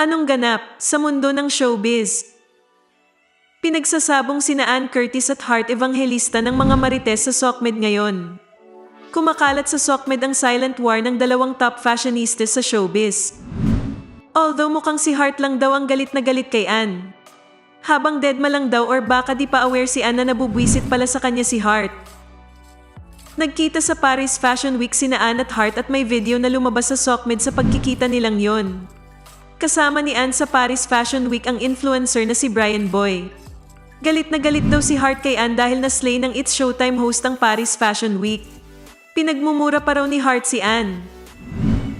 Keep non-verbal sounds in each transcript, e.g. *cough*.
Anong ganap sa mundo ng showbiz? Pinagsasabong sina Ann Curtis at Hart Evangelista ng mga marites sa Sokmed ngayon. Kumakalat sa Sokmed ang silent war ng dalawang top fashionistas sa showbiz. Although mukhang si Hart lang daw ang galit na galit kay Ann. Habang deadma lang daw or baka di pa aware si Ann na nabubwisit pala sa kanya si Hart. Nagkita sa Paris Fashion Week sina Ann at Hart at may video na lumabas sa Sokmed sa pagkikita nilang yon. Kasama ni Ann sa Paris Fashion Week ang influencer na si Brian Boy. Galit na galit daw si Hart kay Ann dahil na-slay ng It's Showtime host ang Paris Fashion Week. Pinagmumura pa raw ni Hart si Ann.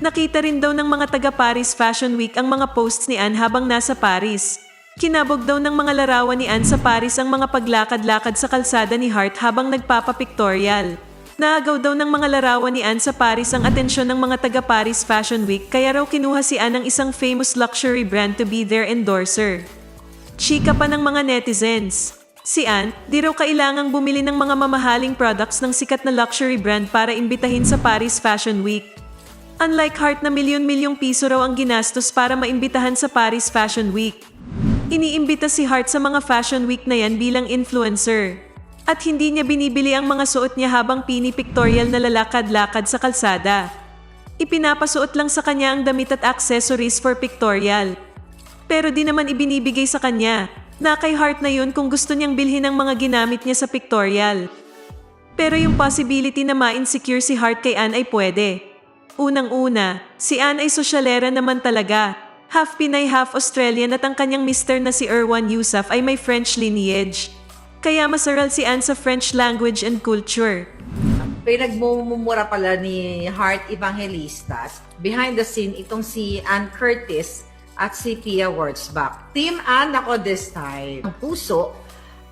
Nakita rin daw ng mga taga Paris Fashion Week ang mga posts ni Ann habang nasa Paris. Kinabog daw ng mga larawan ni Ann sa Paris ang mga paglakad-lakad sa kalsada ni Hart habang nagpapapictorial. Naagaw daw ng mga larawan ni Ann sa Paris ang atensyon ng mga taga Paris Fashion Week kaya raw kinuha si Ann ng isang famous luxury brand to be their endorser. Chika pa ng mga netizens. Si Ann, di raw kailangang bumili ng mga mamahaling products ng sikat na luxury brand para imbitahin sa Paris Fashion Week. Unlike Hart na milyon-milyong piso raw ang ginastos para maimbitahan sa Paris Fashion Week. Iniimbita si Hart sa mga Fashion Week na yan bilang influencer. At hindi niya binibili ang mga suot niya habang pini-pictorial na lalakad-lakad sa kalsada. Ipinapasuot lang sa kanya ang damit at accessories for pictorial. Pero di naman ibinibigay sa kanya. Na kay Hart na yun kung gusto niyang bilhin ang mga ginamit niya sa pictorial. Pero yung possibility na ma-insecure si Hart kay Ann ay pwede. Unang-una, si Ann ay sosyalera naman talaga. Half Pinay, half Australian at ang kanyang mister na si Erwan Yusuf ay may French lineage. Kaya masaral si Ann sa French language and culture. pinagmumura pala ni Heart Evangelistas. Behind the scene, itong si Ann Curtis at si Pia Wurzbach. Team Ann ako this time. Ang puso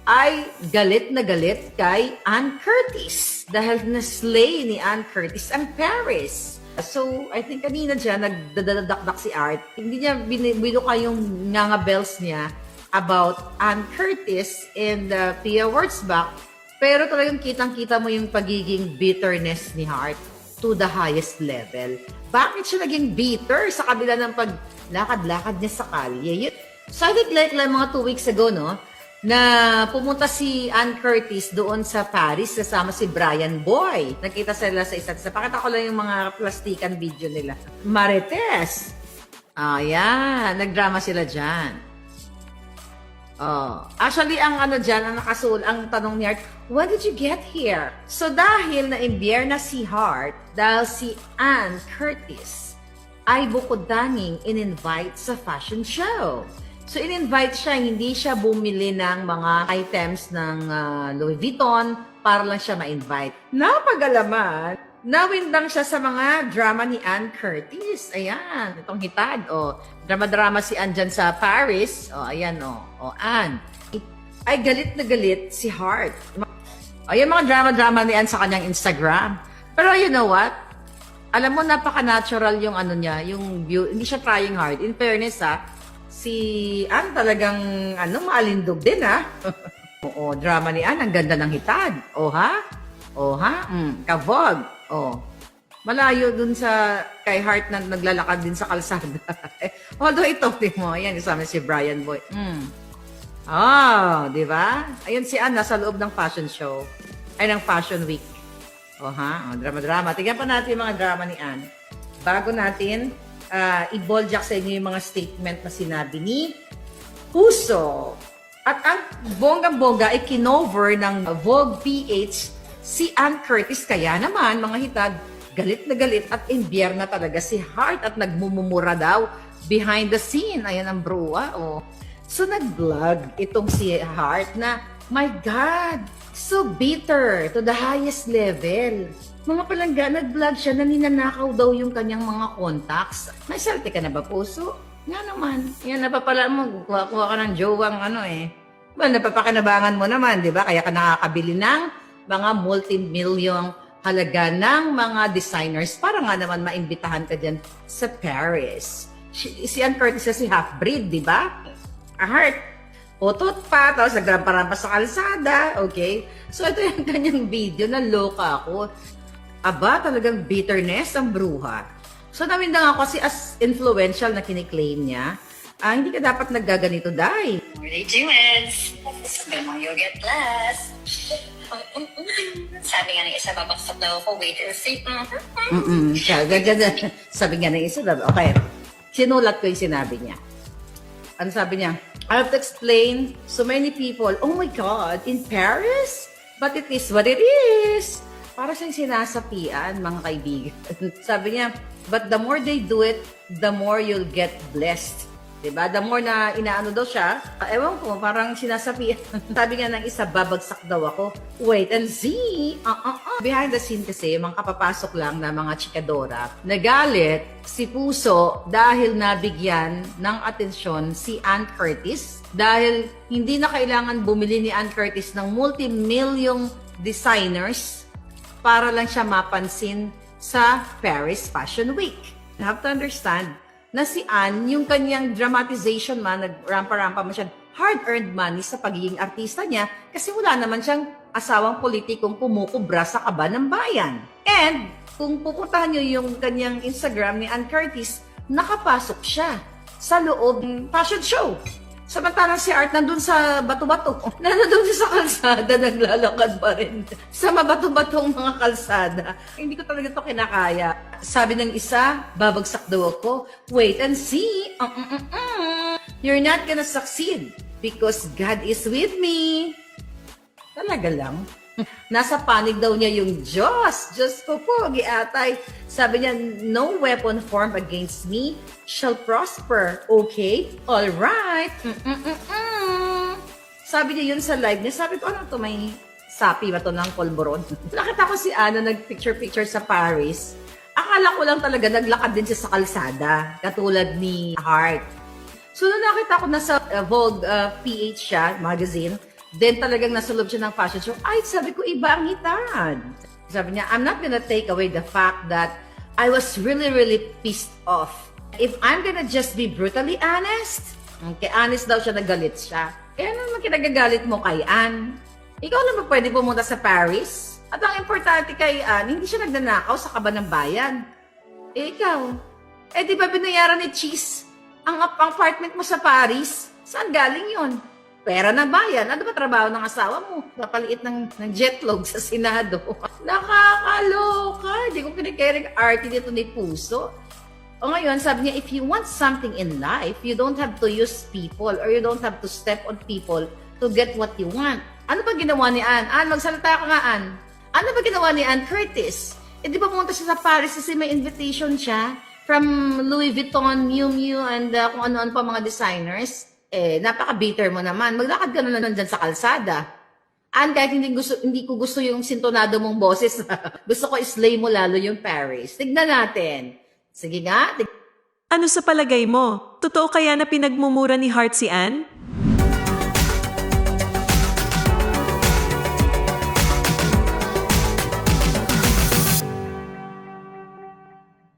ay galit na galit kay Ann Curtis dahil na-slay ni Ann Curtis ang Paris. So, I think kanina dyan, nagdadadakdak si Art. Hindi niya bin- binuka yung nga bells niya about Ann Curtis and uh, Pia Wurzbach pero talagang kitang-kita mo yung pagiging bitterness ni Hart to the highest level. Bakit siya naging bitter sa kabila ng paglakad-lakad niya sa kalye? Yun, so I think like, like mga two weeks ago, no? na pumunta si Ann Curtis doon sa Paris kasama si Brian Boy. Nakita sila sa isa't isa. Pakita ko lang yung mga plastikan video nila. Marites! Ayan, nagdrama sila dyan. Oh, actually ang ano diyan ang nakasul ang tanong ni Hart, when did you get here? So dahil na na si Hart, dahil si Ann Curtis ay bukod danging in-invite sa fashion show. So in-invite siya, hindi siya bumili ng mga items ng ah, Louis Vuitton para lang siya ma-invite. Napagalaman, nawindang siya sa mga drama ni Ann Curtis. Ayan, itong hitad. O, drama-drama si Ann dyan sa Paris. O, ayan o. O, Ann. Ay, galit na galit si Hart. Ayan mga drama-drama ni Ann sa kanyang Instagram. Pero you know what? Alam mo, napaka-natural yung ano niya, yung view. Hindi siya trying hard. In fairness, ha, si Ann talagang, ano, maalindog din, ha? *laughs* Oo, drama ni Ann, ang ganda ng hitad. O, ha? O, ha? Mm, kavog. O. Malayo dun sa kay Hart na naglalakad din sa kalsada. *laughs* Although ito, di mo, ayan, kasama si Brian Boy. Mm. Oh, di ba? Ayun si Ann, nasa loob ng fashion show. Ay, ng fashion week. O ha, oh, drama-drama. Tingnan pa natin yung mga drama ni Ann. Bago natin uh, i-boldjack sa inyo yung mga statement na sinabi ni Puso. At ang bonggang-bongga ay kinover ng Vogue PH si Ann Curtis. Kaya naman, mga hitag, galit na galit at imbiyer na talaga si Hart at nagmumumura daw behind the scene. Ayan ang bruwa. Oh. So nag-vlog itong si Hart na, my God, so bitter to the highest level. Mga palangga, nag-vlog siya na ninanakaw daw yung kanyang mga contacts. May salte ka na ba, puso? Nga naman. Yan, napapala mo, kuha-kuha ka ng jowang ano eh. Well, napapakinabangan mo naman, di ba? Kaya ka nakakabili ng mga multi-million halaga ng mga designers para nga naman maimbitahan ka dyan sa Paris. Si, si Ann Curtis si half-breed, di ba? A heart. Utot pa, tapos nagrampa sa kalsada, okay? So, ito yung *laughs* kanyang video na loka ako. Aba, talagang bitterness ang bruha. So, nawindang ako kasi as influential na kiniklaim niya, ah, hindi ka dapat naggaganito, Day. What are they doing? Sabi mo, you'll get less. Sabi nga ng isa, babaksak daw ako, wait and see. Mhm. Mm-mm. Kaya, ganyan. Sabi nga ng isa, okay. Sinulat ko yung sinabi niya. Ano sabi niya? I have to explain so many people, oh my God, in Paris? But it is what it is. Para siyang sinasapian, mga kaibigan. *laughs* sabi niya, but the more they do it, the more you'll get blessed. Diba? The more na inaano daw siya, ah, ewan ko, parang sinasabi, *laughs* sabi nga ng isa, babagsak daw ako. Wait and see. Uh, uh, uh. Behind the scene kasi, mga kapapasok lang na mga chikadora, nagalit si Puso dahil nabigyan ng atensyon si Ann Curtis dahil hindi na kailangan bumili ni Ann Curtis ng multi-million designers para lang siya mapansin sa Paris Fashion Week. You have to understand na si Anne, yung kanyang dramatization man, nagrampa-rampa man siya, hard-earned money sa pagiging artista niya kasi wala naman siyang asawang politikong kumukubra sa kaba ng bayan. And kung pupuntahan niyo yung kanyang Instagram ni Ann Curtis, nakapasok siya sa loob ng fashion show. Samantalang si Art nandun sa bato-bato. *laughs* Nandun siya sa kalsada, naglalakad pa rin. Sa mabato-batong mga kalsada. Hindi ko talaga to kinakaya. Sabi ng isa, babagsak daw ako. Wait and see. Uh, uh, uh, uh. You're not gonna succeed because God is with me. Talaga lang. Nasa panig daw niya yung Diyos. Diyos ko po, giatay. Sabi niya, no weapon formed against me shall prosper. Okay? All right. Mm-mm-mm-mm. Sabi niya yun sa live niya. Sabi ko, ano to, may sapi ba to ng polboron? *laughs* Nakita ko si Ana nag-picture-picture sa Paris. Akala ko lang talaga naglakad din siya sa kalsada. Katulad ni Heart. So, nung nakita ko nasa uh, Vogue uh, PH siya, magazine, then talagang nasa loob siya ng fashion show, ay, sabi ko, iba ang hitad. Sabi niya, I'm not gonna take away the fact that I was really, really pissed off. If I'm gonna just be brutally honest, okay, honest daw siya, nagalit siya. Eh, ano naman kinagagalit mo kay Anne? Ikaw lang ba pwede pumunta sa Paris? At ang importante kay Anne, hindi siya nagnanakaw sa kaba ng bayan. Eh, ikaw, eh di ba binayaran ni Cheese ang apartment mo sa Paris? Saan galing yon? Pera na bayan. Ano ba trabaho ng asawa mo? Napaliit ng, ng jetlog sa Senado. *laughs* Nakakaloka. Hindi ko pinikaring arte dito ni Puso. O ngayon, sabi niya, if you want something in life, you don't have to use people or you don't have to step on people to get what you want. Ano ba ginawa ni Ann? Ann, magsalita ka nga, Ann. Ano ba ginawa ni Ann Curtis? Eh, di ba pumunta siya sa Paris kasi may invitation siya from Louis Vuitton, Miu Miu, and uh, kung ano-ano pa mga designers? Eh, napaka-bitter mo naman. Maglakad ka na lang dyan sa kalsada. Ann, kahit hindi, gusto, hindi ko gusto yung sintonado mong boses, *laughs* gusto ko islay mo lalo yung Paris. Tignan natin. Sige nga, tig- Ano sa palagay mo? Totoo kaya na pinagmumura ni Heart si Anne?